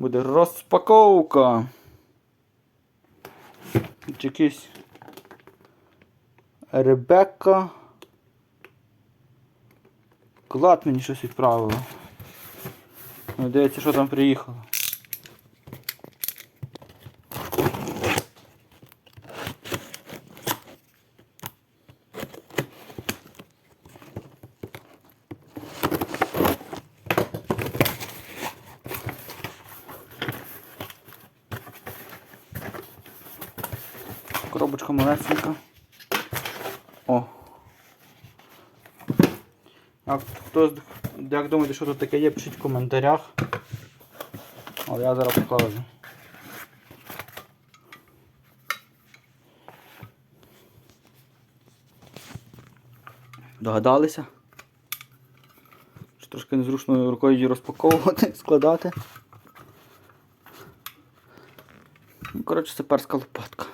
Буде розпаковка. Тут якийсь Ребекка. Клад мені щось відправило. Ну, Дивіться, що там приїхало. Коробочка малесенька. О. Як, хто, з- як думаєте, що тут таке є, пишіть в коментарях. Але я зараз покажу. Догадалися? Що трошки незручно рукою її розпаковувати, складати. Ну, коротше, це перська лопатка.